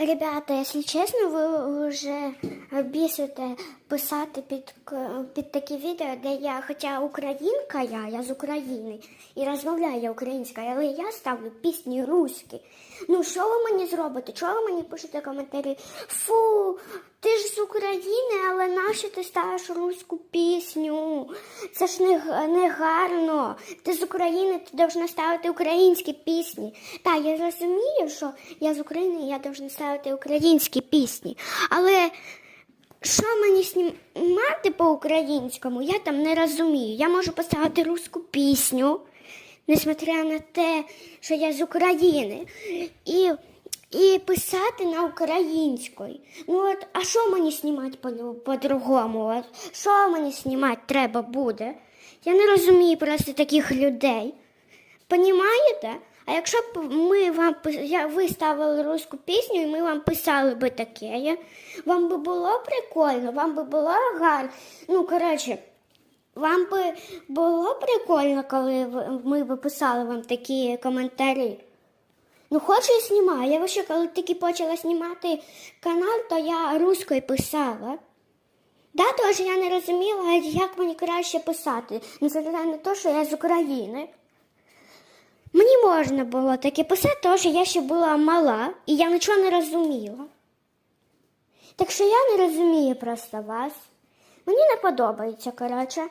Ребята, якщо чесно, ви вже бісите писати під, під такі відео, де я, хоча українка, я, я з України і розмовляю українською, але я ставлю пісні руські. Ну, що ви мені зробите? Чого ви мені пишете коментарі? Фу, ти ж з України, але нащо ти ставиш руську пісню? Це ж не, не гарно. Ти з України, ти повинна ставити українські пісні. Так, я розумію, що я з України, я повинна ставити українські пісні. Але що мені знімати по-українському, я там не розумію. Я можу поставити руську пісню, несмотря на те, що я з України. І, і писати на українській. Ну от, а що мені знімати по- по-другому? От, що мені знімати треба буде? Я не розумію просто таких людей. Понімаєте? А якщо б ми вам ви ставили руську пісню, і ми вам писали би таке, вам би було прикольно, вам би було гарно. Ну, коротше, вам би було прикольно, коли ми б писали вам такі коментарі. Ну, хочу я знімаю. Я ще коли тільки почала знімати канал, то я руською писала. Да, тож я не розуміла, як мені краще писати, несмотря на те, що я з України. Мені можна було таке писати, тому що я ще була мала і я нічого не розуміла. Так що я не розумію просто вас. Мені не подобається, коротше.